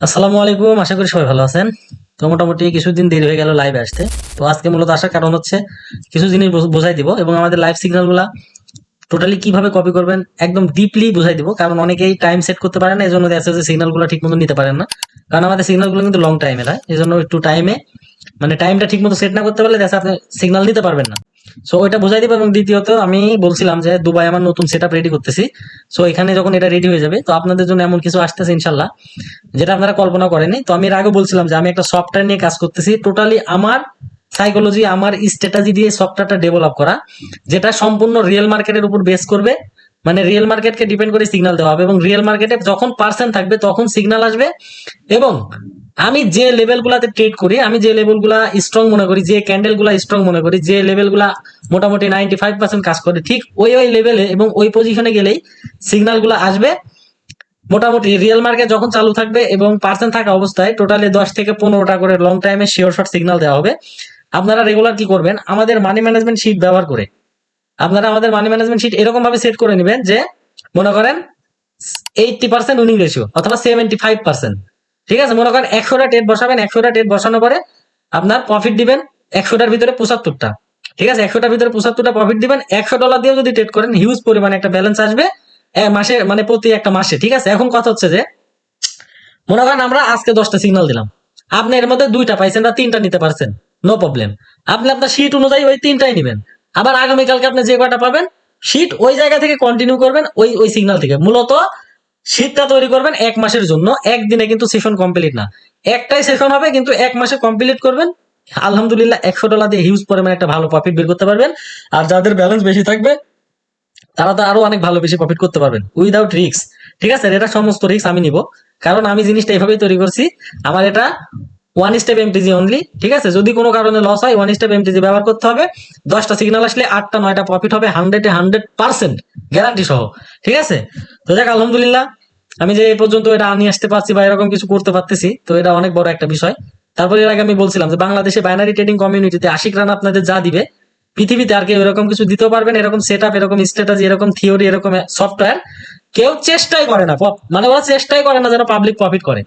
আসসালামু আলাইকুম, আশা করি সবাই ভালো আছেন। তো মোটামুটি কিছুদিন দেরি হয়ে গেল লাইভে আসতে। তো আজকে মূলত আসার কারণ হচ্ছে কিছু জিনিস বোঝাই দিব এবং আমাদের লাইভ সিগন্যালগুলা টোটালি কীভাবে কপি করবেন একদম ডিপলি বুঝাই দিব। কারণ অনেকেই টাইম সেট করতে পারে না এই জন্য দেখা যাচ্ছে যে সিগন্যালগুলো ঠিক মতো নিতে পারেন না। কারণ আমাদের সিগন্যালগুলো কিন্তু লং টাইমের হয় এই জন্য একটু টাইমে মানে টাইমটা ঠিক মতো সেট না করতে পারলে দেখা আপনি সিগন্যাল নিতে পারবেন না। সো ওইটা বোঝাই দিব এবং দ্বিতীয়ত আমি বলছিলাম যে দুবাই আমার নতুন সেট রেডি করতেছি। সো এখানে যখন এটা রেডি হয়ে যাবে, তো আপনাদের জন্য এমন কিছু আসতেছে ইনশাল্লাহ যেটা আপনারা কল্পনা করেনি তো আমি এর আগে বলছিলাম যে আমি একটা সফটওয়্যার নিয়ে কাজ করতেছি। টোটালি আমার সাইকোলজি আমার স্ট্র্যাটেজি দিয়ে সফটওয়্যারটা ডেভেলপ করা, যেটা সম্পূর্ণ রিয়েল মার্কেটের উপর বেস করবে। মানে রিয়েল মার্কেটকে ডিপেন্ড করে সিগনাল দেওয়া হবে এবং রিয়েল মার্কেটে যখন পার্সেন্ট থাকবে, তখন সিগনাল আসবে এবং আমি যে লেভেলগুলাতে ট্রেড করি, আমি যে লেভেলগুলা স্ট্রং মনে করি, যে ক্যান্ডেলগুলা স্ট্রং মনে করি, যে লেভেলগুলা মোটামুটি নাইনটি ফাইভ পার্সেন্ট কাজ করে, ঠিক ওই ওই লেভেলে এবং ওই পজিশনে গেলেই সিগন্যালগুলো আসবে। মোটামুটি রিয়েল মার্কেট যখন চালু থাকবে এবং পার্সেন্ট থাকা অবস্থায় টোটালি দশ থেকে পনেরোটা করে লং টাইমে শিওর শর্ট সিগনাল দেওয়া হবে। আপনারা রেগুলার কি করবেন? আমাদের মানি ম্যানেজমেন্ট শিট ব্যবহার করে। আপনারা আমাদের মানি ম্যানেজমেন্ট শিট এরকম ভাবে সেট করে নেবেন যে, মনে করেন এইটটি পার্সেন্ট উইনিং রেশিও অথবা সেভেন্টি ফাইভ পার্সেন্ট ঠিক আছে? মনে করেন একশোটা টেট বসাবেন, একশোটা টেট বসানোর পরে আপনার প্রফিট দিবেন একশোটার ভিতরে পঁচাত্তরটা। ঠিক আছে? একশোটার ভিতরে পঁচাত্তরটা প্রফিট দিবেন, একশো ডলার দিয়েও যদি ট্রেড করেন হিউজ পরিমাণে একটা ব্যালেন্স আসবে মাসে মানে প্রতি একটা মাসে। ঠিক আছে? এখন কথা হচ্ছে যে, মনে করেন আমরা আজকে দশটা সিগনাল দিলাম। আপনি এর মধ্যে দুইটা পাইছেন না তিনটা নিতে পারছেন নো প্রবলেম আপনি আপনার শীট অনুযায়ী ওই তিনটাই নেবেন। আবার আগামীকালকে আপনি যে কয়টা পাবেন শীট ওই জায়গা থেকে কন্টিনিউ করবেন, ওই ওই সিগনাল থেকে। মূলত শীটটা তৈরি করবেন এক মাসের জন্য। একদিনে কিন্তু সেশন কমপ্লিট না। একটাই সেশন হবে, কিন্তু এক মাসে কমপ্লিট করবেন। আলহামদুলিল্লাহ, একশো ডলার দিয়ে হিউজ পরিমাণে একটা ভালো প্রফিট বের করতে পারবেন। আর যাদের ব্যালেন্স বেশি থাকবে, তারা তো আরও অনেক ভালো বেশি প্রফিট করতে পারবেন। উইদাউট রিক্স ঠিক আছে, এটা সমস্ত রিস্ক আমি নিব। কারণ আমি জিনিসটা এইভাবেই তৈরি করছি। আমার এটা ওয়ান স্টেপ এমটিজি অনলি ঠিক আছে? যদি কোনো কারণে লস হয় ওয়ান স্টেপ এমটিজি ব্যবহার করতে হবে। দশটা সিগন্যাল আসলে আটটা, নয়টা প্রফিট হবে হান্ড্রেডে হান্ড্রেড পার্সেন্ট গ্যারান্টি সহ, ঠিক আছে? তো যাক, আলহামদুলিল্লাহ, আমি যে এই পর্যন্ত এটা নিয়ে আসতে পারছি বা এরকম কিছু করতে পারতেছি, তো এটা অনেক বড় একটা বিষয়। তারপরে এর আগে আমি বলছিলাম যে বাংলাদেশে বাইনারি ট্রেডিং কমিউনিটিতে আশিক রান আপনাদের যা দিবে, পৃথিবীতে আর কেউ এরকম কিছু দিতেও পারবেন এরকম সেট আপ এরকম স্ট্র্যাটেজি এরকম থিওরি এরকম সফটওয়্যার কেউ চেষ্টাই করে না মানে ওরা চেষ্টাই করে না যেন পাবলিক প্রফিট করে।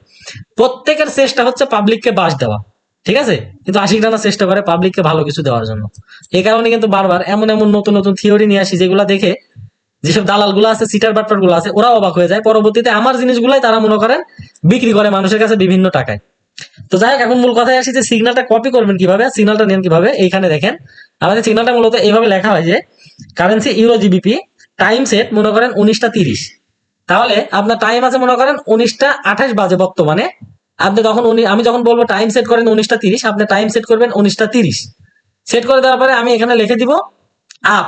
প্রত্যেকের চেষ্টা হচ্ছে পাবলিককে বাস দেওয়া, ঠিক আছে? কিন্তু আশিক রানা চেষ্টা করে পাবলিককে ভালো কিছু দেওয়ার জন্য। এই কারণে কিন্তু বারবার এমন এমন নতুন নতুন থিওরি নিয়ে আসি, যেগুলা দেখে যেসব দালালগুলো আছে সিটার বাটপারগুলো আছে ওরা অবাক হয়ে যায়। পরবর্তীতে আমার জিনিসগুলাই তারা মনে করেন বিক্রি করে মানুষের কাছে বিভিন্ন টাকায়। তো যাই হোক, এখন মূল কথায় আসি যে সিগন্যালটা কপি করবেন কীভাবে সিগন্যালটা নেন কীভাবে, এইখানে দেখেন। আমাদের সিগন্যালটা মূলত এইভাবে লেখা হয় যে currency euro GBP time set মনে করেন উনিশটা তিরিশ। তাহলে আপনার টাইম আছে মনে করেন উনিশটা আঠাশ বাজে বর্তমানে। আপনি তখন উনি আমি যখন বলব টাইম সেট করেন উনিশটা তিরিশ, আপনি টাইম সেট করবেন উনিশটা তিরিশ। সেট করে দেওয়ার পরে আমি এখানে লিখে দিব আপ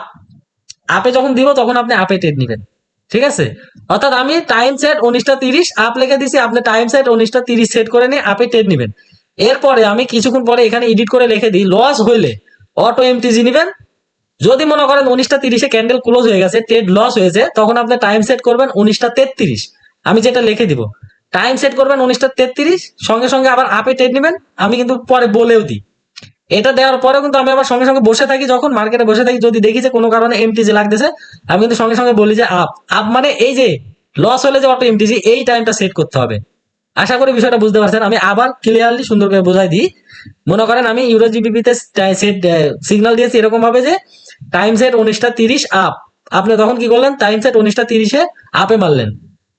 আপে যখন দিব, তখন আপনি আপে টেট নেবেন। ঠিক আছে? অর্থাৎ আমি টাইম সেট উনিশটা তিরিশ আপ লিখে দিছি, আপনি টাইম সেট উনিশটা তিরিশ সেট করে নিয়ে আপে টেট নেবেন। এরপরে আমি কিছুক্ষণ পরে এখানে এডিট করে লিখে দিই লস হইলে অটো এমটিজি নেবেন যদি মনে করেন উনিশটা তিরিশে ক্যান্ডেল ক্লোজ হয়ে গেছে ট্রেড লস হয়েছে, তখন আপনি টাইম সেট করবেন উনিশটা তেত্রিশ। আমি যেটা লিখে দিব টাইম সেট করবেন উনিশটা তেত্রিশ, সঙ্গে সঙ্গে আবার আপে ট্রেড নেবেন, আমি কিন্তু পরে বলেও দিই। এটা দেওয়ার পরেও কিন্তু আমি আবার সঙ্গে সঙ্গে বসে থাকি, যখন মার্কেটে বসে থাকি, যদি দেখি যে কোনো কারণে এমটিজি লাগতেছে, আমি কিন্তু সঙ্গে সঙ্গে বলি যে আপ আপ মানে এই যে লস হলে যে অটো এমটিজি এই টাইমটা সেট করতে হবে। আশা করি বিষয়টা বুঝতে পারছেন, আমি আবার ক্লিয়ারলি সুন্দর করে বোঝাই দিই। মনে করেন আমি ইউরো জিবিপিতে সেট সিগন্যাল দিয়েছি এরকম ভাবে যে টাইম সেট উনিশটা তিরিশ আপ আপনি তখন কি করলেন? টাইম সেট উনিশটা তিরিশে আপে মারলেন।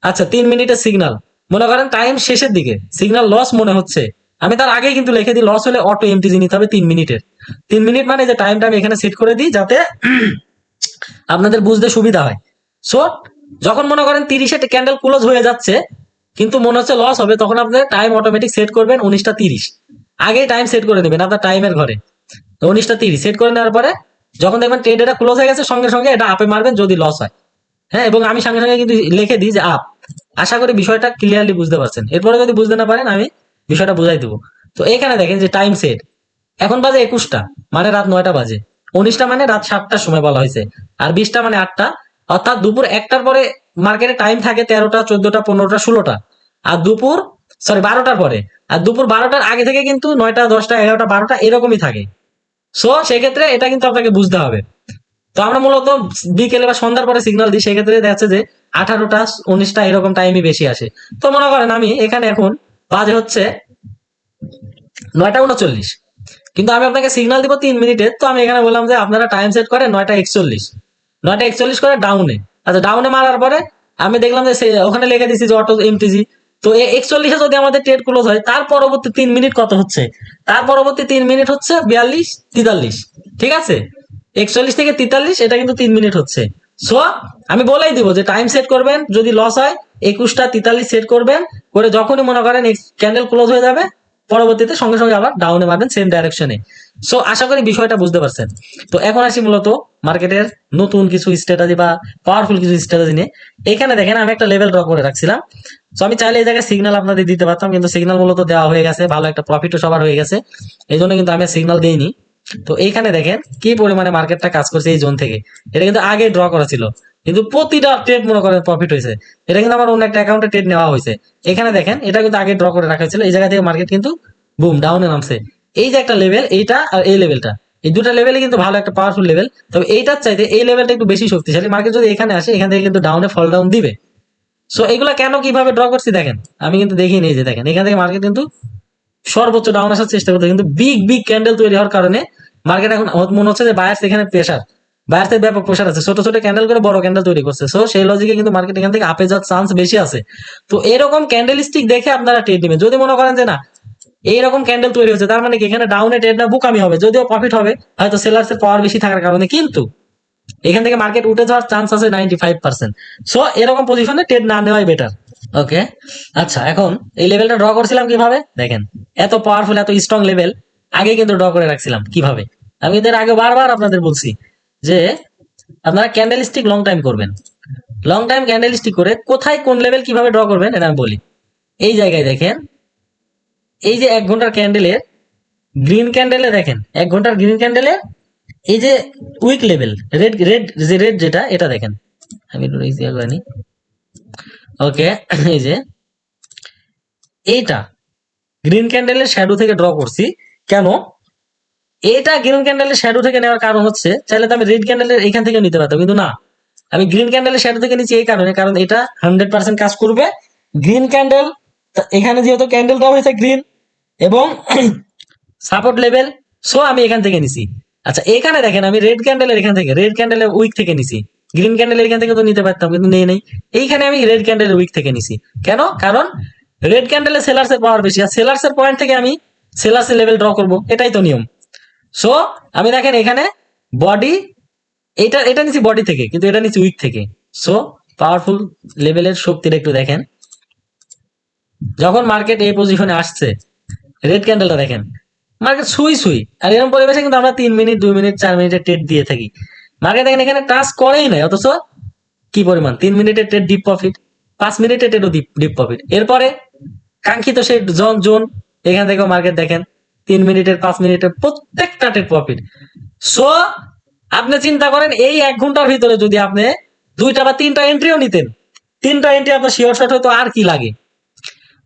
আচ্ছা তিন মিনিটের সিগন্যাল মনে করেন টাইম শেষের দিকে সিগন্যাল লস মনে হচ্ছে। আমি তার আগেই কিন্তু লিখে দিই লস হলে অটো এমটিজি নিতে হবে তিন মিনিটের। তিন মিনিট মানে যে টাইমটা আমি এখানে সেট করে দিই যাতে আপনাদের বুঝতে সুবিধা হয়। সো যখন মনে করেন তিরিশে ক্যান্ডেল ক্লোজ হয়ে যাচ্ছে, কিন্তু মনে হচ্ছে লস হবে, তখন আপনি টাইম অটোমেটিক সেট করবেন উনিশটা তিরিশ। আগেই টাইম সেট করে নেবেন আপনার টাইমের ঘরে। উনিশটা তিরিশ সেট করে নেওয়ার পরে যখন দেখবেন ট্রেড এটা ক্লোজ হয়ে গেছে, সঙ্গে সঙ্গে এটা আপে মারবেন যদি লস হয়। হ্যাঁ এবং আমি সঙ্গে সঙ্গে কিন্তু লিখে দিই যে আপ আশা করি বিষয়টা ক্লিয়ারলি বুঝতে পারছেন। এরপরে যদি বুঝতে না পারেন, আমি বিষয়টা বুঝাই দেবো। তো এখানে দেখেন যে টাইম সেট এখন বাজে একুশটা মানে রাত নয়টা বাজে। উনিশটা মানে রাত সাতটার সময় বলা হয়েছে। আর বিশটা মানে আটটা। অর্থাৎ দুপুর একটার পরে মার্কেটে টাইম থাকে তেরোটা, চোদ্দটা, পনেরোটা, ষোলোটা। আর দুপুর সরি বারোটার পরে। আর দুপুর বারোটার আগে থেকে কিন্তু নয়টা, দশটা, এগারোটা, বারোটা এরকমই থাকে। সো সেক্ষেত্রে এটা কিন্তু আপনাকে বুঝতে হবে। তো আমরা মূলত বিকেলে বা সন্ধ্যার পরে সিগন্যাল দিই, সেক্ষেত্রে দেখা যাচ্ছে যে আঠারোটা, উনিশটা এরকম টাইমই বেশি আসে। তো মনে করেন আমি এখানে এখন বাজে হচ্ছে নয়টা উনচল্লিশ। কিন্তু আমি আপনাকে সিগন্যাল দিব তিন মিনিটে তো আমি এখানে বললাম যে আপনারা টাইম সেট করে নয়টা একচল্লিশ। নয়টা একচল্লিশ করে ডাউনে আচ্ছা ডাউনে মারার পরে আমি দেখলাম যে ওখানে লিখে দিছি যে অটো এমটিজি তো একচল্লিশে যদি আমাদের ট্রেড ক্লোজ হয়, তার পরবর্তী তিন মিনিট কত হচ্ছে? তার পরবর্তী তিন মিনিট হচ্ছে বিয়াল্লিশ, তেতাল্লিশ। ঠিক আছে? একচল্লিশ থেকে তেতাল্লিশ, এটা কিন্তু তিন মিনিট হচ্ছে। সো আমি বলেই দিব যে টাইম সেট করবেন, যদি লস হয়, একুশটা তেতাল্লিশ সেট করবেন, করে যখনই মনে করেন ক্যান্ডেল ক্লোজ হয়ে যাবে পরবর্তীতে সঙ্গে সঙ্গে আবার ডাউনে মারবেন সেম ডাইরেকশনে সো আশা করি বিষয়টা বুঝতে পারছেন। তো, এখন আসি মূলত মার্কেটের নতুন কিছু স্ট্র্যাটেজি বা পাওয়ারফুল কিছু স্ট্র্যাটেজি নিয়ে। এখানে দেখেন, আমি একটা লেভেল ড্র করে রাখছিলাম। তো আমি চাইলে এই জায়গায় সিগন্যাল আপনাদের দিতে পারতাম, কিন্তু সিগন্যাল মূলত দেওয়া হয়ে গেছে, ভালো একটা প্রফিটও সবার হয়ে গেছে। এই জন্য কিন্তু আমি সিগন্যাল দিইনি। তো, এইখানে দেখেন কি পরিমাণে মার্কেটটা কাজ করছে এই জোন থেকে। এটা কিন্তু আগে ড্র করা ছিল। কিন্তু প্রতিটা ট্রেড মনে করেন প্রফিট হয়েছে এটা কিন্তু আমার অন্য একটা অ্যাকাউন্টে ট্রেড নেওয়া হয়েছে এখানে দেখেন, এটা কিন্তু আগে ড্র করে রাখা হয়েছিল এই জায়গা থেকে মার্কেট কিন্তু বুম ডাউনে নামছে। এই যে একটা লেভেল এইটা আর এই লেভেলটা এই দুটা লেভেলে কিন্তু ভালো একটা পাওয়ারফুল লেভেল তবে এইটার চাইতে এই লেভেলটা একটু বেশি শক্তিশালী। মার্কেট যদি এখানে আসে, এখান থেকে কিন্তু ডাউনে ফল ডাউন দিবে। সো এগুলো কেন কীভাবে ড্র করছি দেখেন? আমি কিন্তু দেখি নেই যে দেখেন। এখান থেকে মার্কেট কিন্তু সর্বোচ্চ ডাউন আসার চেষ্টা করতে কিন্তু বিগ বিগ ক্যান্ডেল তৈরি হওয়ার কারণে মার্কেট এখন মনে হচ্ছে যে বায়ার্স এখানে প্রেশার বায়ার্সের ব্যাপক প্রেশার আছে। ছোট ছোট ক্যান্ডেল করে বড় ক্যান্ডেল তৈরি করছে। সো সেই লজিকে কিন্তু মার্কেট এখান থেকে আপে যাওয়ার চান্স বেশি আছে। তো এরকম ক্যান্ডেল স্টিক দেখে আপনারা ট্রেড নেবেন। যদি মনে করেন যে না, এইরকম ক্যান্ডেল তৈরি হচ্ছে তার মানে কি এখানে ডাউনে ট্রেড না, বুকামি হবে। যদিও প্রফিট হবে, হয়তো সেলার্স এর পাওয়ার বেশি থাকার কারণে। কিন্তু এখান থেকে মার্কেট উঠে যাওয়ার চান্স আছে নাইনটি ফাইভ পার্সেন্ট সো এরকম পজিশনে ট্রেড না নেওয়াই বেটার ওকে আচ্ছা এখন এই লেভেলটা ড্র করছিলাম কীভাবে? দেখেন, এত পাওয়ারফুল এত স্ট্রং লেভেল আগে কিন্তু ড্র করে রাখছিলাম কীভাবে? আমি এদের আগে বারবার আপনাদের বলছি যে আপনারা ক্যান্ডেল স্টিক লং টাইম করবেন। লং টাইম ক্যান্ডেল স্টিক করে কোথায় কোন লেভেল কীভাবে ড্র করবেন এটা আমি বলি। এই জায়গায় দেখেন, এই যে এক ঘণ্টার ক্যান্ডেলের গ্রিন ক্যান্ডেলে দেখেন, এক ঘণ্টার গ্রিন ক্যান্ডেলে এই যে উইক লেভেল রেড রেড যে রেড যেটা, এটা দেখেন। আমি একটু করে ওকে এই যে এইটা গ্রিন ক্যান্ডেলের শ্যাডো থেকে ড্র করছি। কেন? এটা গ্রিন ক্যান্ডেলের শ্যাডো থেকে নেওয়ার কারণ হচ্ছে, চাইলে তো আমি রেড ক্যান্ডেলের এখান থেকে নিতে পারতাম, কিন্তু না। আমি গ্রিন ক্যান্ডেলের শ্যাডো থেকে নিচ্ছি এই কারণে, কারণ এটা হান্ড্রেড পার্সেন্ট কাজ করবে। গ্রিন ক্যান্ডেল এখানে যেহেতু ক্যান্ডেল ক্যান্ডেলটা হয়েছে গ্রিন এবং সাপোর্ট লেভেল সো আমি এখান থেকে নিছি। আচ্ছা এখানে দেখেন, আমি রেড ক্যান্ডেলের এখান থেকে রেড ক্যান্ডেলের উইক থেকে নিছি। গ্রিন ক্যান্ডেলের এখান থেকে তো নিতে পারতাম, কিন্তু নেই নেই। এইখানে আমি রেড ক্যান্ডেলের উইক থেকে নিছি। কেন? কারণ রেড ক্যান্ডেলের সেলার্স এর পাওয়ার বেশি, আর সেলার্স এর পয়েন্ট থেকে আমি সেলার্স এর লেভেল ড্র করব, এটাই তো নিয়ম। সো আমি দেখেন এখানে বডি এটা এটা নিচ্ছি বডি থেকে, কিন্তু এটা নিচ্ছি উইক থেকে। সো পাওয়ারফুল লেভেলের শক্তিটা একটু দেখেন। যখন মার্কেট এই পজিশনে আসছে রেড ক্যান্ডেলটা দেখেন। মার্কেট সুই সুই, আর এরকম পরিবেশে কিন্তু আমরা তিন মিনিট, দুই মিনিট, চার মিনিটের ট্রেড দিয়ে থাকি। মার্কেট দেখেন এখানে টাচ করেই নাই, অথচ কি পরিমাণ? তিন মিনিটের ট্রেড ডিপ প্রফিট পাঁচ মিনিটের ট্রেডও ডিপ ডিপ প্রফিট এরপরে কাঙ্ক্ষিত সেই জোন জোন, এখান থেকেও মার্কেট দেখেন। তিন মিনিটের, পাঁচ মিনিটের প্রত্যেকটা প্রফিট সো আপনি চিন্তা করেন, এই এক ঘণ্টার ভিতরে যদি আপনি দুইটা বা তিনটা এন্ট্রিও নিতেন, তিনটা এন্ট্রি আপনার শিওর শট হয়তো আর কি লাগে?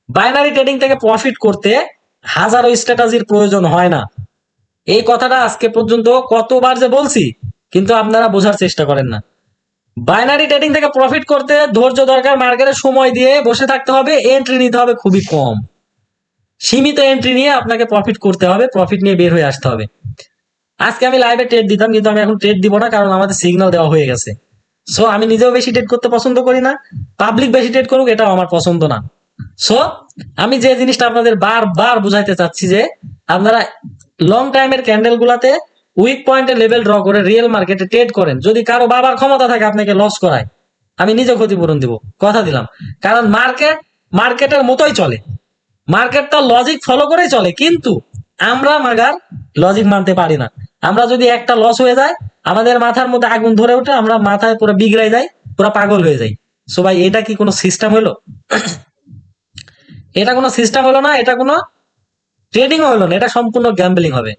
বাইনারি ট্রেডিং থেকে প্রফিট করতে হাজারো স্ট্র্যাটাজির প্রয়োজন হয় না। এই কথাটা আজকে পর্যন্ত কতবার যে বলছি, কিন্তু আপনারা বোঝার চেষ্টা করেন না। বাইনারি ট্রেডিং থেকে প্রফিট করতে ধৈর্য দরকার মার্কেটে সময় দিয়ে বসে থাকতে হবে এন্ট্রি নিতে হবে খুবই কম। সীমিত এন্ট্রি নিয়ে আপনাকে প্রফিট করতে হবে প্রফিট নিয়ে বের হয়ে আসতে হবে। আজকে আমি লাইভে ট্রেড দিতাম, কিন্তু আমি এখন ট্রেড দিব না, কারণ আমাদের সিগন্যাল দেওয়া হয়ে গেছে। সো আমি নিজেও বেশি ট্রেড করতে পছন্দ করি না পাবলিক বেশি ট্রেড করুক, এটাও আমার পছন্দ না। সো আমি যে জিনিসটা আপনাদের বারবার বুঝাইতে চাচ্ছি যে, আপনারা লং টাইমের ক্যান্ডেল গুলাতে উইক পয়েন্টের লেভেল ড্র করে রিয়েল মার্কেটে ট্রেড করেন। যদি কারও বাবার ক্ষমতা থাকে, আপনাকে লস করায়। আমি নিজে ক্ষতিপূরণ দিব। কথা দিলাম। কারণ মার্কেট মার্কেটের মতোই চলে। মার্কেট তার লজিক ফলো করেই চলে, কিন্তু আমরা মাগার লজিক মানতে পারি না। আমরা যদি একটা লস হয়ে যায়, আমাদের মাথার মধ্যে আগুন ধরে ওঠে, আমরা মাথায় পুরো বিগড়াই যাই পুরো পাগল হয়ে যাই। সো ভাই, এটা কি কোনো সিস্টেম হলো? এটা কোনো সিস্টেম হলো না, এটা কোনো ট্রেডিং হলো না, এটা সম্পূর্ণ গ্যাম্বলিং হবে।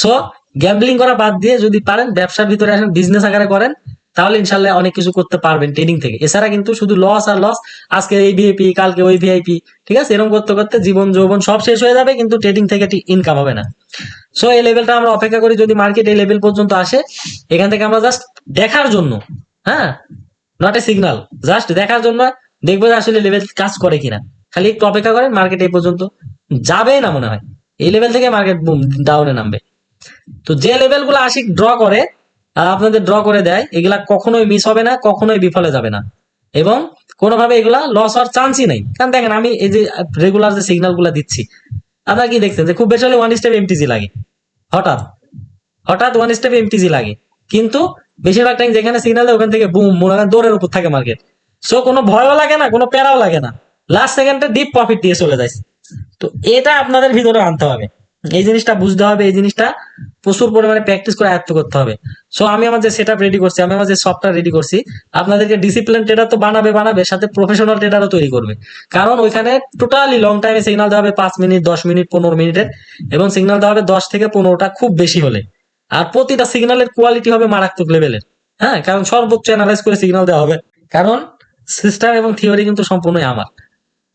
সো গ্যাম্বলিং করা বাদ দিয়ে যদি পারেন, ব্যবসার ভিতরে আসেন বিজনেস আকারে করেন তাহলে ইনশাল্লাহ অনেক কিছু করতে পারবেন ট্রেডিং থেকে। এছাড়া কিন্তু শুধু লস আর লস আজকে এই ভিআইপি কালকে ওই ভিআইপি ঠিক আছে? এরকম করতে করতে জীবন যৌবন সব শেষ হয়ে যাবে, কিন্তু ট্রেডিং থেকে ইনকাম হবে না। সো এই লেভেলটা আমরা অপেক্ষা করি যদি মার্কেট এই লেভেল পর্যন্ত আসে, এখান থেকে আমরা জাস্ট দেখার জন্য হ্যাঁ? নট এ সিগনাল জাস্ট দেখার জন্য দেখব যে আসলে লেভেল কাজ করে কিনা। খালি একটু অপেক্ষা করেন মার্কেট এই পর্যন্ত যাবে না মনে হয়। এই লেভেল থেকে মার্কেট ডাউনে নামবে। তো যে লেভেলগুলো আশিক ড্র করে আপনাদের ড্র করে দেয়, এগুলা কখনোই মিস হবে না, কখনোই বিফলে যাবে না। এবং কোনোভাবে এগুলা লস হওয়ার চান্সই নাই। কারণ দেখেন, আমি এই যে রেগুলার যে সিগন্যালগুলা দিচ্ছি, আপনারা কি দেখছেন যে খুব বেশি হলে ওয়ান স্টেপ এমটিজি লাগে। হঠাৎ হঠাৎ ওয়ান স্টেপ এমটিজি লাগে। কিন্তু বেশিরভাগ টাইম যেখানে সিগন্যাল দেয়, ওখান থেকে বুম মনে দৌড়ের উপর থাকে মার্কেট সো কোনো ভয়ও লাগে না, কোনো প্যারাও লাগে না। লাস্ট সেকেন্ডে ডিপ প্রফিট দিয়ে চলে যায়। তো এটা আপনাদের ভিতরে আনতে হবে। এই জিনিসটা বুঝতে হবে, এই জিনিসটা প্রচুর পরিমাণে প্র্যাকটিস করে আয়ত্ত করতে হবে। সো আমি আমার যে সেট রেডি করছি, আমি আমার যে সফটওয়্যার রেডি করছি, আপনাদেরকে ডিসিপ্লিন ট্রেডার তো বানাবে বানাবে, সাথে প্রফেশনাল ট্রেডারও তৈরি করবে। কারণ ওইখানে টোটালি লং টাইমে সিগনাল দেওয়া হবে পাঁচ মিনিট, দশ মিনিট, পনেরো মিনিটের, এবং সিগনাল দেওয়া হবে দশ থেকে পনেরোটা খুব বেশি হলে। আর প্রতিটা সিগনালের কোয়ালিটি হবে মারাত্মক লেভেলের হ্যাঁ কারণ সর্বোচ্চ অ্যানালাইজ করে সিগনাল দেওয়া হবে। কারণ সিস্টেম এবং থিওরি কিন্তু সম্পূর্ণই আমার।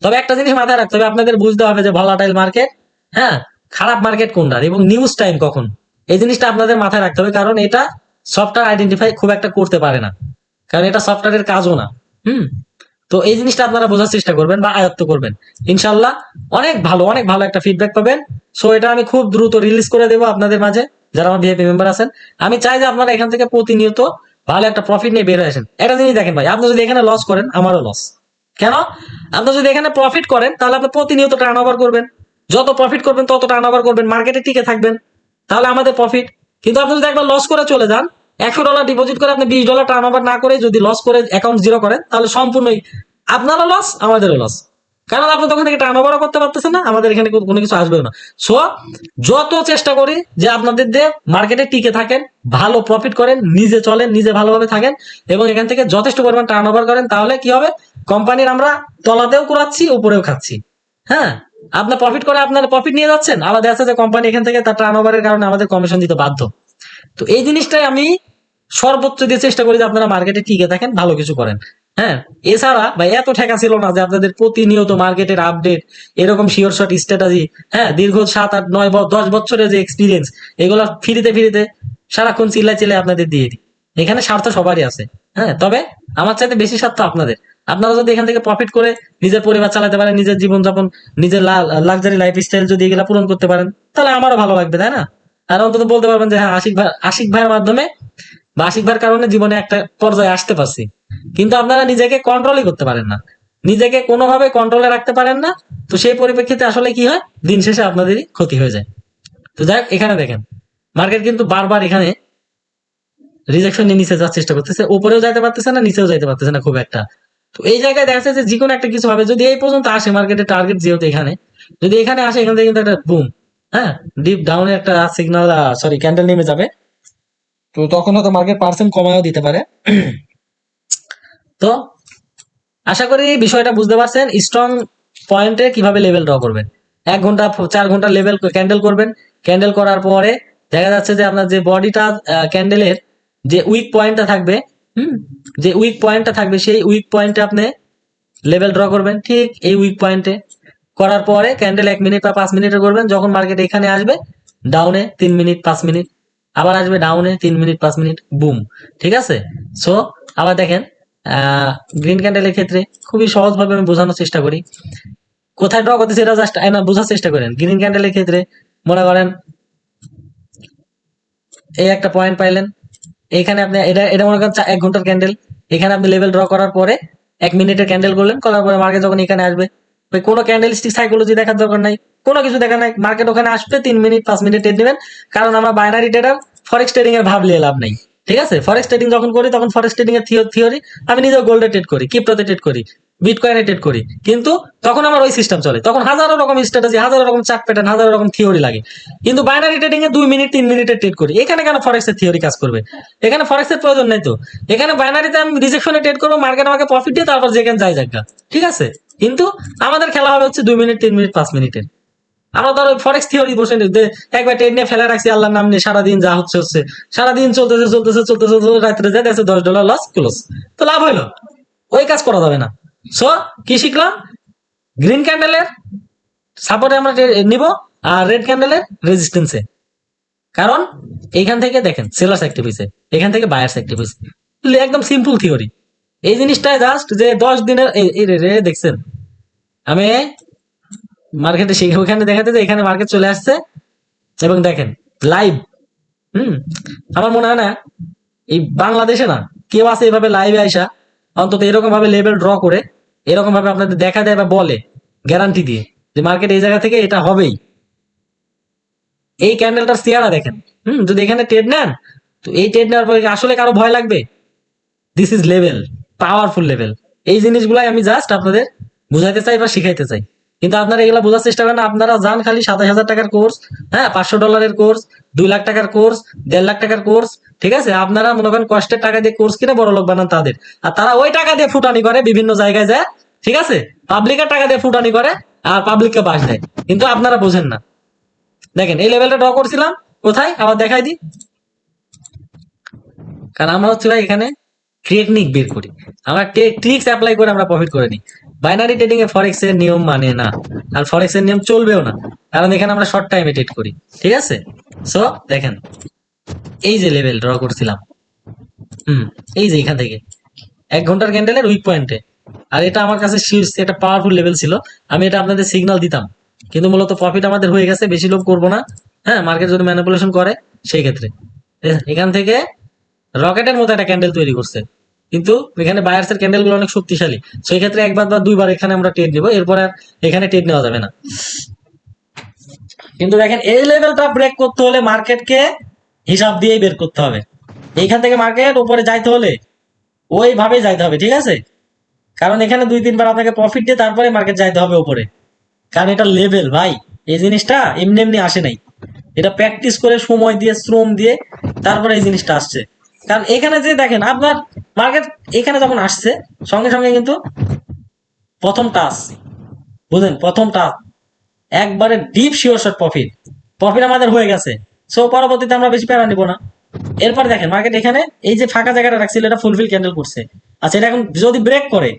তবে একটা জিনিস মাথায় রাখতে হবে, আপনাদের বুঝতে হবে যে ভলাটাইল মার্কেট হ্যাঁ খারাপ মার্কেট কোনটা এবং নিউজ টাইম কখন? এই জিনিসটা আপনাদের মাথায় রাখতে হবে, কারণ এটা সফটওয়্যার আইডেন্টিফাই খুব একটা করতে পারে না। কারণ এটা সফটওয়্যারের কাজও না। হুম? তো এই জিনিসটা আপনারা বোঝার চেষ্টা করবেন বা আয়ত্ত করবেন। ইনশাল্লাহ অনেক ভালো অনেক ভালো একটা ফিডব্যাক পাবেন। সো এটা আমি খুব দ্রুত রিলিজ করে দেবো আপনাদের মাঝে। যারা আমার ভিআইপি মেম্বার আছেন, আমি চাই যে আপনারা এখান থেকে প্রতিনিয়ত ভালো একটা প্রফিট নিয়ে বের হয়ে আসেন। একটা জিনিস দেখেন ভাই, আপনি যদি এখানে লস করেন, আমারও লস কেন? আপনি যদি এখানে প্রফিট করেন, তাহলে আপনি প্রতিনিয়ত টার্ন ওভার করবেন। যত প্রফিট করবেন, তত টার্ন ওভার করবেন মার্কেটে টিকে থাকবেন। তাহলে আমাদের প্রফিট কিন্তু আপনি যদি একবার লস করে চলে যান, একশো ডলার ডিপোজিট করে আপনি বিশ ডলার টার্ন ওভার না করে যদি লস করে অ্যাকাউন্ট জিরো করেন, তাহলে সম্পূর্ণই আপনারও লস আমাদেরও লস কারণ আপনি তখন থেকে টার্ন ওভারও করতে পারতেছেন না, আমাদের এখানে কোনো- কিছু আসবে না। সো যত চেষ্টা করি যে আপনাদের দিয়ে মার্কেটে টিকে থাকেন, ভালো প্রফিট করেন, নিজে চলেন, নিজে ভালোভাবে থাকেন, এবং এখান থেকে যথেষ্ট পরিমাণ টার্ন ওভার করেন, তাহলে কি হবে? কোম্পানির আমরা তলাতেও কুড়াচ্ছি, উপরেও খাচ্ছি। হ্যাঁ? আপনার প্রফিট করে আপনার প্রফিট নিয়ে যাচ্ছেন? দেখা যাচ্ছে যে কোম্পানি এখান থেকে তার টার্ন ওভারের কারণে আমাদের কমিশন দিতে বাধ্য। তো এই জিনিসটাই আমি সর্বোচ্চ দিয়ে চেষ্টা করি যে আপনারা মার্কেটে টিকে থাকেন, ভালো কিছু করেন। হ্যাঁ এছাড়া ভাই, এত ঠেকা ছিল না যে আপনাদের প্রতিনিয়ত মার্কেটের আপডেট এরকম শিওর শট স্ট্র্যাটাজি হ্যাঁ দীর্ঘ সাত আট নয় ব- দশ বছরের যে এক্সপিরিয়েন্স এগুলো ফিরিতে ফিরিতে সারাক্ষণ চিল্লাই চিল্লাই আপনাদের দিয়ে দিই। এখানে স্বার্থ সবারই আছে। হ্যাঁ তবে আমার চাইতে বেশি স্বার্থ আপনাদের। আপনারা যদি এখান থেকে প্রফিট করে নিজের পরিবার চালাতে পারেন, নিজের জীবনযাপন, নিজের লাক্সারি লাইফ স্টাইল যদি এগুলা পূরণ করতে পারেন, তাহলে আমারও ভালো লাগবে, তাই না? আর অন্তত বলতে পারবেন যে হ্যাঁ আশিক ভাই, আশিক ভাইয়ের মাধ্যমে বা আশিক ভাইয়ের কারণে জীবনে একটা পর্যায়ে আসতে পারছি। কিন্তু আপনারা নিজেকে কন্ট্রোলই করতে পারেন না। নিজেকে কোনোভাবে কন্ট্রোলে রাখতে পারেন না। তো সেই পরিপ্রেক্ষিতে আসলে কি হয়? দিন শেষে আপনাদেরই ক্ষতি হয়ে যায়। তো যাই এখানে দেখেন মার্কেট কিন্তু বারবার এখানে রিজেকশন নিয়ে নিচে যাওয়ার চেষ্টা করতেছে। উপরেও যাইতে পারতেছে না, নিচেও যাইতে পারতেছে না খুব একটা। তো এই জায়গায় দেখা যাচ্ছে যে কোনো একটা কিছু হবে। যদি এই পর্যন্ত আসে মার্কেটের টার্গেট যেহেতু এখানে, যদি এখানে আসে, এখান থেকে কিন্তু একটা বুম হ্যাঁ? ডিপ ডাউনে একটা সিগন্যাল সরি ক্যান্ডেল নেমে যাবে। তো তখন হয়তো মার্কেট পার্সেন্ট কমায়ও দিতে পারে। তো আশা করি বিষয়টা বুঝতে পারছেন। স্ট্রং পয়েন্টে কীভাবে লেভেল ড্র করবেন? এক ঘণ্টা, চার ঘণ্টা লেভেল ক্যান্ডেল করবেন। ক্যান্ডেল করার পরে দেখা যাচ্ছে যে আপনার যে বডিটা ক্যান্ডেলের যে উইক পয়েন্টটা থাকবে হুম। যে উইক পয়েন্টটা থাকবে, সেই উইক পয়েন্টে আপনি লেভেল ড্র করবেন, ঠিক এই উইক পয়েন্টে করার পরে ক্যান্ডেল এক মিনিট বা পাঁচ মিনিটে করবেন, যখন মার্কেট এখানে আসবে ডাউনে তিন মিনিট পাঁচ মিনিট আবার আসবে ডাউনে তিন মিনিট পাঁচ মিনিট বুম ঠিক আছে? সো আবার দেখেন গ্রিন ক্যান্ডেলের ক্ষেত্রে খুবই সহজভাবে আমি বোঝানোর চেষ্টা করি। কোথায় ড্র করতেছি এটা জাস্ট না বোঝার চেষ্টা করেন। গ্রিন ক্যান্ডেলের ক্ষেত্রে মনে করেন, এই একটা পয়েন্ট পাইলেন এখানে আপনি, এটা এটা মনে করেন এক ঘণ্টার ক্যান্ডেল এখানে আপনি লেভেল ড্র করার পরে এক মিনিটের ক্যান্ডেল করলেন, করার পরে মার্কেট যখন এখানে আসবে। কোনো ক্যান্ডেল স্টিক সাইকোলজি দেখার দরকার নাই, কোনো কিছু দেখা নাই। মার্কেট ওখানে আসবে, তিন মিনিট, পাঁচ মিনিট ট্রেড নেবেন। কারণ আমরা বাইনারি ট্রেডার ফরেক্স ট্রেডিং এর ভাবলে লাভ নাই। ঠিক আছে? ফরেক্স ট্রেডিং যখন করি, তখন ফরেক্স ট্রেডিং এর থিওরি আমি নিজেও গোল্ডে ট্রেড করি ক্রিপ্টোতে ট্রেড করি। বিটকয়েনে ট্রেড করি। কিন্তু তখন আমার ওই সিস্টেম চলে। তখন হাজারো রকম স্ট্র্যাটেজি হাজারো রকম চার্ট প্যাটার্ন হাজারো রকম থিওরি লাগে। কিন্তু বাইনারি ট্রেডিং এ দুই মিনিট তিন মিনিটে ট্রেড করি। এখানে কেন ফরেক্স এর থিওরি কাজ করবে? এখানে ফরেক্স এর প্রয়োজন নেই তো। এখানে বাইনারিতে আমি রিজেকশনে ট্রেড করব মার্কেট আমাকে প্রফিট দিয়ে তারপর যেখানে যাই জায়গা ঠিক আছে? কিন্তু আমাদের খেলা হবে হচ্ছে দুই মিনিট তিন মিনিট পাঁচ মিনিটের আমরা ধরো ফরেক্স থিওরি বসে একবার ট্রেড নিয়ে ফেলে রাখছি আল্লাহর নাম নিয়ে সারাদিন যা হচ্ছে হচ্ছে। সারাদিন চলতেছে চলতেছে চলতেছে চলতেছে, রাত্রে যায় দেখছে দশ ডলার লস ক্লোজ তো লাভ হইল। ওই কাজ করা যাবে না। সো কি শিখলাম? গ্রিন ক্যান্ডেলের সাপোর্টে আমরা নিব আর রেড ক্যান্ডেলের রেজিস্ট্যান্সে কারণ এইখান থেকে দেখেন সেলার্স অ্যাক্টিভ হয়েছে এখান থেকে বায়ার্স অ্যাক্টিভ হয়েছে একদম সিম্পল থিওরি এই জিনিসটা জাস্ট যে দশ দিনের দেখছেন? আমি মার্কেটে ওখানে দেখাতে যে এখানে মার্কেট চলে আসছে। এবং দেখেন লাইভ হুম? আমার মনে হয় না, এই বাংলাদেশে না, কেউ আছে এভাবে লাইভে আইসা, অন্তত এরকম ভাবে লেভেল ড্র করে এরকম ভাবে আপনাদের দেখা দেয় বা বলে গ্যারান্টি দিয়ে, যে মার্কেট এই জায়গা থেকে এটা হবেই। এই ক্যান্ডেলটার চেহারা দেখেন। হুম, যদি এখানে ট্রেড নেন, তো এই ট্রেড নেওয়ার পরে আসলে কারও ভয় লাগবে? This is level powerful level এই জিনিসগুলাই আমি জাস্ট আপনাদের বুঝাইতে চাই বা শিখাইতে চাই। কিন্তু আপনারা এগুলা বোঝার চেষ্টা করেন আপনারা যান খালি সাতাশ হাজার টাকার কোর্স হ্যাঁ পাঁচশো ডলারের কোর্স দুই লাখ টাকার কোর্স দেড় লাখ টাকার কোর্স ঠিক আছে? আপনারা মনে করেন কষ্টের টাকা দিয়ে কোর্স কিনে বড় লোক বানান তাদের। আর তারা ওই টাকা দিয়ে ফুটানি করে বিভিন্ন জায়গায় যায়, ঠিক আছে? পাবলিকের টাকা দিয়ে ফুটানি করে আর পাবলিককে বাস দেয়। কিন্তু আপনারা বোঝেন না। দেখেন, এই লেভেলটা ড্র করছিলাম, কোথায়? আবার দেখাই দিই। কারণ আমরা হচ্ছে ভাই এখানে টেকনিক বের করি। আমরা ট্রিক্স অ্যাপ্লাই করে আমরা প্রফিট করে নিই। বাইনারি ট্রেডিং এ ফরেক্স এর নিয়ম মানে না। আর ফরেক্স এর নিয়ম চলবেও না। কারণ এখানে আমরা শর্ট টাইমে ট্রেড করি। ঠিক আছে? সো দেখেন। এই যে লেভেল ড্র করছিলাম। হুম, এই যে এখান থেকে। এক ঘণ্টার ক্যান্ডেলের উইক পয়েন্টে আর এটা আমার কাছে শীর্ষ একটা পাওয়ারফুল লেভেল ছিল। আমি এটা আপনাদের সিগন্যাল দিতাম। কিন্তু মূলত প্রফিট আমাদের হয়ে গেছে, বেশি লোভ করব না। হ্যাঁ মার্কেট যদি ম্যানিপুলেশন করে, সেই ক্ষেত্রে। এখান থেকে রকেটের মতো একটা ক্যান্ডেল তৈরি করছে। কিন্তু এখানে বায়ার্স এর ক্যান্ডেলগুলো অনেক শক্তিশালী। সেই ক্ষেত্রে একবার বা দুইবার এখানে আমরা ট্রেড নিব, এরপর আর এখানে ট্রেড নেওয়া যাবে না। কিন্তু দেখেন, এই লেভেলটা ব্রেক করতে হলে মার্কেটকে হিসাব দিয়েই বের করতে হবে। এইখান থেকে মার্কেট উপরে যাইতে হলে ওইভাবেই যাইতে হবে, ঠিক আছে? কারণ এখানে দুই তিনবার আপনাকে প্রফিট দিয়ে তারপরে মার্কেট যাইতে হবে উপরে। কারণ এটা লেভেল ভাই। এই জিনিসটা এমনি এমনি আসে নাই। এটা প্র্যাকটিস করে সময় দিয়ে, শ্রম দিয়ে তারপরে এই জিনিসটা আসছে। কারণ এখানে যে দেখেন, আপনার মার্কেট এখানে যখন আসছে, সঙ্গে সঙ্গে কিন্তু প্রথম টাচ বুঝলেন? প্রথম টাচ একবারে dip sure shot profit profit আমাদের হয়ে গেছে। সো পরবর্তীতে আমরা বেশি প্যারা নিব না। এরপর দেখেন মার্কেট এখানে এই যে ফাঁকা জায়গাটা রাখছিল, এটা ফুলফিল ক্যান্ডেল করছে। আচ্ছা এটা এখন যদি ব্রেক করে,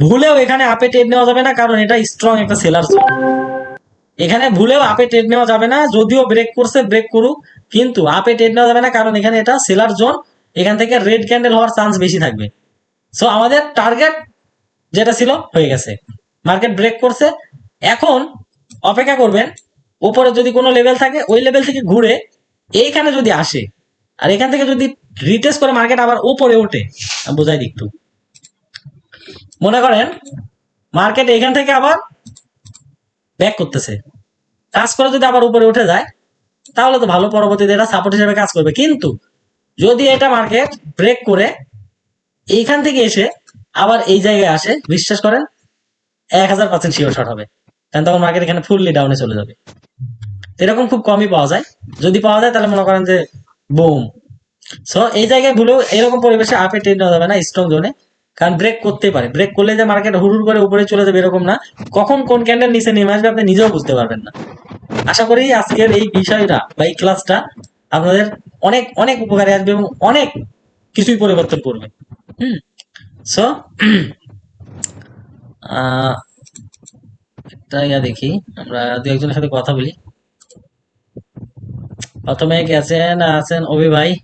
ভুলেও এখানে আপে ট্রেড নেওয়া যাবে না, কারণ এটা স্ট্রং একটা সেলার এখানে ভুলেও আপে ট্রেড নেওয়া যাবে না, যদিও ব্রেক করছে ব্রেক করুক, কিন্তু আপে ট্রেড নেওয়া যাবে না, কারণ এখানে এটা সেলার জোন এখান থেকে রেড ক্যান্ডেল হওয়ার চান্স বেশি থাকবে। সো আমাদের টার্গেট যেটা ছিল, হয়ে গেছে। মার্কেট ব্রেক করছে। এখন অপেক্ষা করবেন, উপরে যদি কোনো লেভেল থাকে, ওই লেভেল থেকে ঘুরে এইখানে যদি আসে, আর এখান থেকে যদি রিটেস্ট করে মার্কেট আবার উপরে ওঠে বোঝাই দিই একটু। মনে করেন মার্কেট এখান থেকে আবার ব্যাক করতেছে। কাজ করে যদি আবার উপরে উঠে যায়, তাহলে তো ভালো পরবর্তীতে এটা সাপোর্ট হিসেবে কাজ করবে। কিন্তু যদি এটা মার্কেট ব্রেক করে, এইখান থেকে এসে আবার এই জায়গায় আসে, বিশ্বাস করেন, এক হাজার পার্সেন্ট শিওর শট হবে। কারণ তখন মার্কেট এখানে ফুললি ডাউনে চলে যাবে। এরকম খুব কমই পাওয়া যায়। যদি পাওয়া যায়, তাহলে মনে করেন যে বুম সো এই জায়গায় ভুলেও এরকম পরিবেশে আপে ট্রেড নেওয়া যাবে না স্ট্রং জোনে কারণ ব্রেক করতেই পারে। ব্রেক করলে যে মার্কেট হুড় করে উপরে চলে যাবে এরকম না। কখন কোন ক্যান্ডেল নিচে নেমে আসবে, আপনি নিজেও বুঝতে পারবেন না। আশা করি আজকের এই বিষয়টা বা এই ক্লাসটা আপনাদের অনেক অনেক উপকারে আসবে এবং অনেক কিছুই পরিবর্তন করবে। হুম? সো একটা ইয়া দেখি আমরা দু একজনের সাথে কথা বলি। প্রথমে কে আছেন? আছেন? অভি ভাই।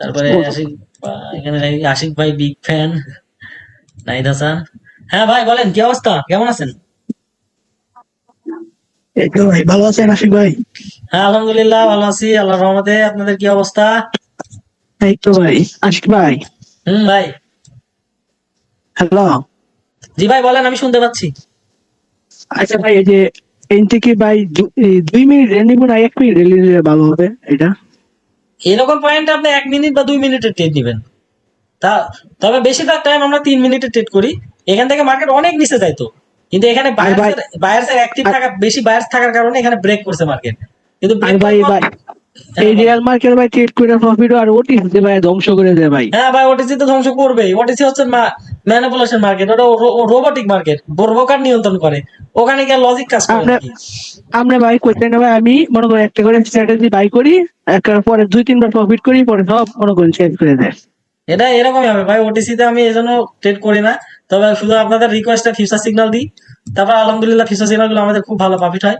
তারপরে আশিক ভাই, এখানে আশিক ভাই বিগ ফ্যান নাইদ হাসান। হ্যাঁ ভাই বলেন কি অবস্থা? কেমন আছেন? এই তো ভাই ভালো আছেন আশিক ভাই? হ্যাঁ আলহামদুলিল্লাহ ভালো আছি আল্লাহর রহমতে। আপনাদের কি অবস্থা? এই তো ভাই আশিক ভাই। হুম ভাই। হ্যালো। জি ভাই বলেন আমি শুনতে পাচ্ছি। আচ্ছা ভাই এই যে এন থেকে ভাই দুই মিনিট নিবো না এক মিনিট রেল নিলে ভালো হবে এটা। এরকম পয়েন্টে আপনি এক মিনিট বা দুই মিনিটের ট্রেড দিবেন তা তবে বেশিরভাগ টাইম আমরা তিন মিনিটের ট্রেড করি। এখান থেকে মার্কেট অনেক নিচে যাইতো কিন্তু এখানে বায়ার্স অ্যাক্টিভ থাকা বেশি বায়ার্স থাকার কারণে এখানে ব্রেক করছে মার্কেট কিন্তু ভাই ভাই এই রিয়াল মার্কেট ভাই ট্রেড করে প্রফিট আর ওটি হতে ভাই ধ্বংস করে দেয় ভাই। হ্যাঁ ভাই ওটিসি তো ধ্বংস করবেই। ওটিসি হচ্ছে ম্যানিপুলেশন মার্কেট ওটা রোবোটিক মার্কেট ব্রোকার নিয়ন্ত্রণ করে। ওখানে গিয়ে লজিক কাজ করে আমরা- ভাই করতে না ভাই আমি মনে করেন একটা করে স্ট্র্যাটেজি বাই করি একটা পরে দুই তিনবার প্রফিট করি পরে সব মনে করেন চেঞ্জ করে দেয়। এটা এরকমই হবে ভাই। ওটিসি তে আমি এজন্য ট্রেড করি না। তবে শুধু আপনাদের রিকোয়েস্টে ফিউচার সিগন্যাল দিই। তারপর আলহামদুলিল্লাহ ফিউচার সিগন্যালগুলো আমাদের খুব ভালো প্রফিট হয়।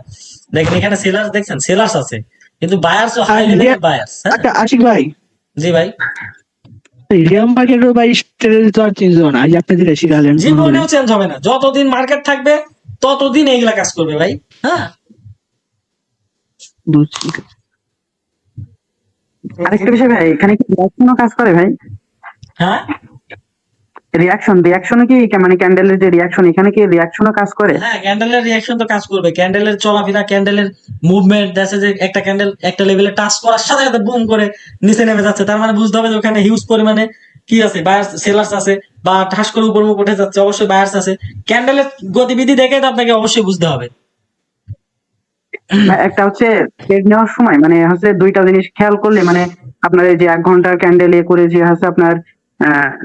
দেখেন এখানে সেলার্স দেখছেন সেলার্স আছে। কিন্তু বায়ার্স ও হাই আর লেভেলের বায়ার্স আচ্ছা আশিক ভাই। জি ভাই। রিয়াম মার্কেটও ভাই স্ট্র্যাটেজি তো আর চেঞ্জ হবে না। আজ আপনি যেটা শিখালেন জীবনেও চেঞ্জ হবে না। যতদিন মার্কেট থাকবে ততদিন এইগুলা কাজ করবে ভাই হ্যাঁ? আরেকটা বিষয় ভাই এখানে কি কাজ করে ভাই? হ্যাঁ? রিয়াকশন রিয়াকশনও কি মানে ক্যান্ডেলের যে রিয়াকশন এখানে কি রিয়াকশনও কাজ করে? হ্যাঁ ক্যান্ডেলের রিয়াকশন তো কাজ করবে। ক্যান্ডেলের চলাফেরা ক্যান্ডেলের মুভমেন্ট দেখে যে একটা ক্যান্ডেল একটা লেভেলে টাচ করার সাথে সাথে বুম করে নিচে নেমে যাচ্ছে। তার মানে বুঝতে হবে যে ওখানে হিউজ পরিমাণে কি আছে? বায়ার্স সেলার্স আছে বা ঠাস করে উপর মুখ উঠে যাচ্ছে অবশ্যই বায়ার্স আছে। ক্যান্ডেলের গতিবিধি দেখে তো আপনাকে অবশ্যই বুঝতে হবে। একটা হচ্ছে ট্রেড নেওয়ার সময় মানে হচ্ছে দুইটা জিনিস খেয়াল করলে মানে আপনার এই যে এক ঘণ্টার ক্যান্ডেল এ করে যে হচ্ছে আপনার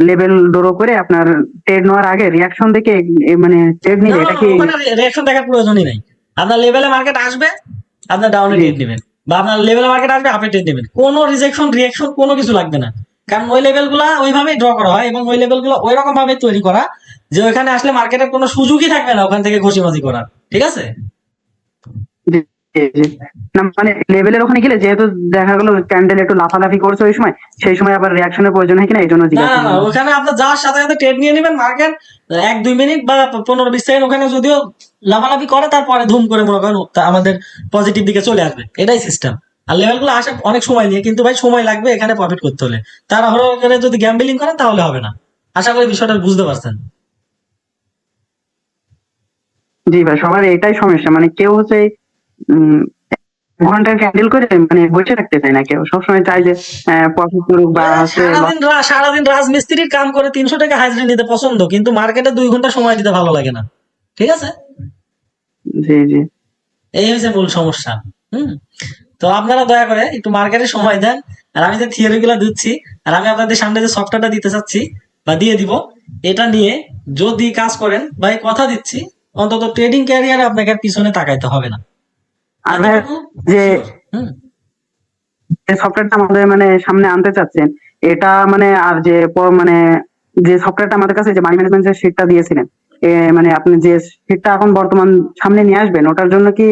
লেভেল ডোরো করে আপনার ট্রেড নেওয়ার আগে রিয়াকশন দেখে মানে ট্রেড নিলে এটা কি রিয়াকশন দেখার প্রয়োজনই নাই। আপনার লেভেলে মার্কেট আসবে আপনার ডাউনে রেট নেবেন। বা আপনার লেভেলে মার্কেট আসবে আপে রেট নেবেন। কোনো রিজেকশন রিয়াকশন কোনো কিছু লাগবে না। কারণ ওই লেভেলগুলা ওইভাবেই ড্র করা হয় এবং ওই লেভেলগুলো ওই রকম ভাবে তৈরি করা যে ওইখানে আসলে মার্কেটের কোনো সুযোগই থাকবে না ওখান থেকে ঘষিমাজি করার। ঠিক আছে। না মানে লেভেলের ওখানে গেলে যেহেতু দেখা গেলো ক্যান্ডেল একটু লাফালাফি করছে ওই সময় সেই সময় আবার রিয়াকশনের প্রয়োজন হয় কিনা এই জন্য জিজ্ঞাসা। ওখানে আপনার যাওয়ার সাথে সাথে ট্রেড নিয়ে নেবেন মার্কেট এক দুই মিনিট বা পনেরো বিশ সেকেন্ড ওখানে যদিও লাফালাফি করে তারপরে ধুম করে মনে করেন আমাদের পজিটিভ দিকে চলে আসবে। এটাই সিস্টেম আর লেভেলগুলো আসে অনেক সময় নিয়ে কিন্তু ভাই সময় লাগবে এখানে প্রফিট করতে হলে। তারা হলো করে যদি গ্যাম্বলিং করেন তাহলে হবে না। আশা করি বিষয়টা বুঝতে পারছেন। জি ভাই সবার এটাই সমস্যা। মানে কেউ হচ্ছে ঘণ্টার ক্যান্ডেল করে মানে বসে থাকতে চায় না কেউ। সবসময় চায় যে প্রফিট করুক বা সারাদিন সারাদিন রাজমিস্ত্রির কাম করে তিনশো টাকা হাজিরা নিতে পছন্দ কিন্তু মার্কেটে দুই ঘণ্টা সময় দিতে ভালো লাগে না। ঠিক আছে? জি জি। এই হচ্ছে মূল সমস্যা হুম? তো আপনারা দয়া করে একটু মার্কেটে সময় দেন। আর আমি যে থিওরি গুলা দিচ্ছি আর আমি আপনাদের সামনে যে সফটওয়্যারটা দিতে চাচ্ছি বা দিয়ে দিব এটা নিয়ে যদি কাজ করেন বা এই কথা দিচ্ছি অন্তত ট্রেডিং ক্যারিয়ারে আপনাকে আর পিছনে তাকাইতে হবে না। আর ভাই যে সফটওয়্যারটা আমাদের মানে সামনে আনতে চাচ্ছেন এটা মানে আর যে মানে যে সফটওয়্যারটা আমাদের কাছে যে মানি ম্যানেজমেন্ট যে শিটটা দিয়েছিলেন মানে আপনি যে শিটটা এখন বর্তমান সামনে নিয়ে আসবেন ওটার জন্য কি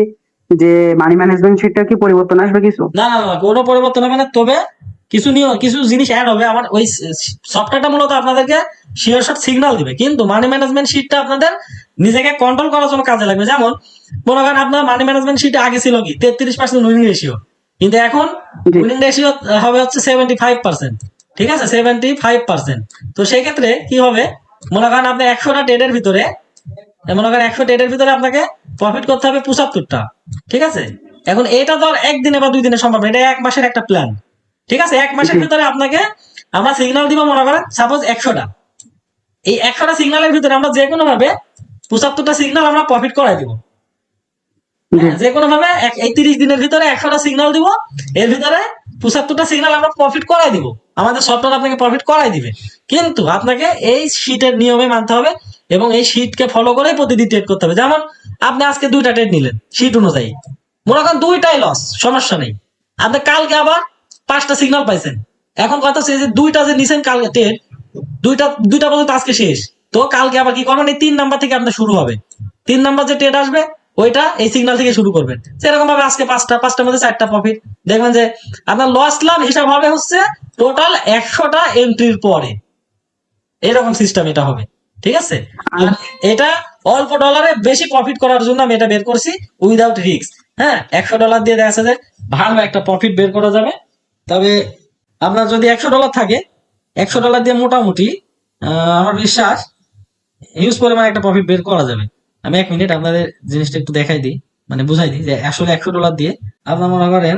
যে মানি ম্যানেজমেন্ট শিটটা কি পরিবর্তন আসবে কিছু? না না না কোনো পরিবর্তন হবে না তবে কিছু নিয়ম কিছু জিনিস অ্যাড হবে। আমার ওই সফটওয়্যারটা মূলত আপনাদেরকে শিওর শট সিগন্যাল দিবে। কিন্তু মানি ম্যানেজমেন্ট শিটটা আপনাদের নিজেকে কন্ট্রোল করার জন্য কাজে লাগবে। যেমন মনে করেন আপনার মানি ম্যানেজমেন্ট শিটে আগে ছিল কি? তেত্রিশ পার্সেন্ট উইনিং রেশিও কিন্তু এখন উইনিং রেশিও হবে হচ্ছে সেভেন্টি ফাইভ পার্সেন্ট ঠিক আছে? সেভেন্টি ফাইভ পার্সেন্ট তো সেই ক্ষেত্রে কি হবে? মনে করেন আপনি একশোটা ট্রেডের ভিতরে মনে করেন একশো ট্রেডের ভিতরে আপনাকে প্রফিট করতে হবে পঁচাত্তরটা। ঠিক আছে? এখন এটা তো আর একদিনে বা দুই দিনে সম্ভব এটা এক মাসের একটা প্ল্যান ঠিক আছে? এক মাসের ভিতরে আপনাকে আমরা সিগন্যাল দিব মনে করেন সাপোজ একশোটা। এই একশোটা সিগনালের ভিতরে আমরা যে কোনো ভাবে পঁচাত্তরটা সিগনাল আমরা প্রফিট করাই দিব। যে কোনো ভাবে এই তিরিশ দিনের ভিতরে একশোটা সিগন্যাল দিব, এর ভিতরে পঁচাত্তরটা সিগন্যাল আমরা প্রফিট করাই দিব। আমাদের সফটওয়্যার আপনাকে প্রফিট করাই দিবে। কিন্তু আপনাকে এই শীটের নিয়মে মানতে হবে এবং এই শীটকে ফলো করে প্রতিদিন ট্রেড করতে হবে। যেমন আপনি আজকে দুইটা ট্রেড নিলেন শীট অনুযায়ী। মনে করেন দুইটাই লস সমস্যা নেই। আপনি কালকে আবার পাঁচটা সিগন্যাল পাইছেন। এখন কথা হচ্ছে যে দুইটা যে নিছেন কালকে ট্রেড দুইটা দুইটা পর্যন্ত আজকে শেষ। তো কালকে আবার কি করবেন? এই তিন নাম্বার থেকে আপনার শুরু হবে। তিন নাম্বার যে ট্রেড আসবে ওইটা এই সিগন্যাল থেকে শুরু করবেন সেরকম ভাবে আজকে পাঁচটা পাঁচটার মধ্যে চারটা প্রফিট দেখবেন যে আপনার লস লাভ হিসাব হবে হচ্ছে টোটাল একশোটা এন্ট্রির পরে। এরকম সিস্টেম এটা হবে। ঠিক আছে? আর এটা অল্প ডলারে বেশি প্রফিট করার জন্য আমি এটা বের করছি উইদাউট রিস্ক হ্যাঁ একশো ডলার দিয়ে দেখা যাচ্ছে যে ভালো একটা প্রফিট বের করা যাবে। তবে আপনার যদি একশো ডলার থাকে একশো ডলার দিয়ে মোটামুটি আহ, আমার বিশ্বাস হিউজ পরিমাণে একটা প্রফিট বের করা যাবে। আমি এক মিনিট আপনাদের জিনিসটা একটু দেখাই দিই। মানে বুঝাই দিই যে আসলে একশো ডলার দিয়ে আপনার মনে করেন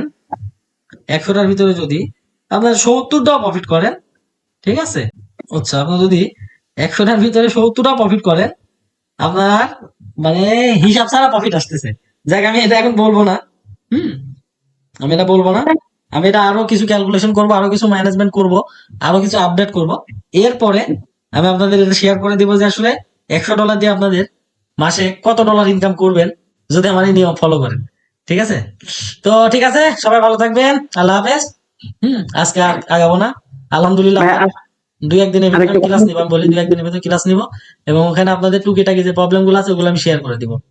একশোটার ভিতরে যদি আপনার সত্তরটাও প্রফিট করেন, ঠিক আছে? আচ্ছা আপনার যদি একশোটার ভিতরে সত্তরটা প্রফিট করেন, আপনার মানে হিসাব ছাড়া প্রফিট আসতেছে। যাক, আমি এটা এখন বলব না। হুম? আমি এটা বলব না। আমি এটা আরও কিছু ক্যালকুলেশন করব, আরও কিছু ম্যানেজমেন্ট করব, আরও কিছু আপডেট করব। এরপরে আমি আপনাদের এটা শেয়ার করে দিব যে আসলে একশো ডলার দিয়ে আপনাদের মাসে কত ডলার ইনকাম করবেন যদি আমার এই নিয়ম ফলো করেন। ঠিক আছে? তো ঠিক আছে সবাই ভালো থাকবেন। আল্লাহ হাফেজ। হম আজকে আর আগাবো না। আলহামদুলিল্লাহ। দুই একদিনের ভিতরে ক্লাস নিব আমি বলি দুই একদিনের ভিতরে ক্লাস নিব। এবং ওখানে আপনাদের টুকিটাকি যে প্রবলেমগুলো আছে ওগুলো আমি শেয়ার করে দিব।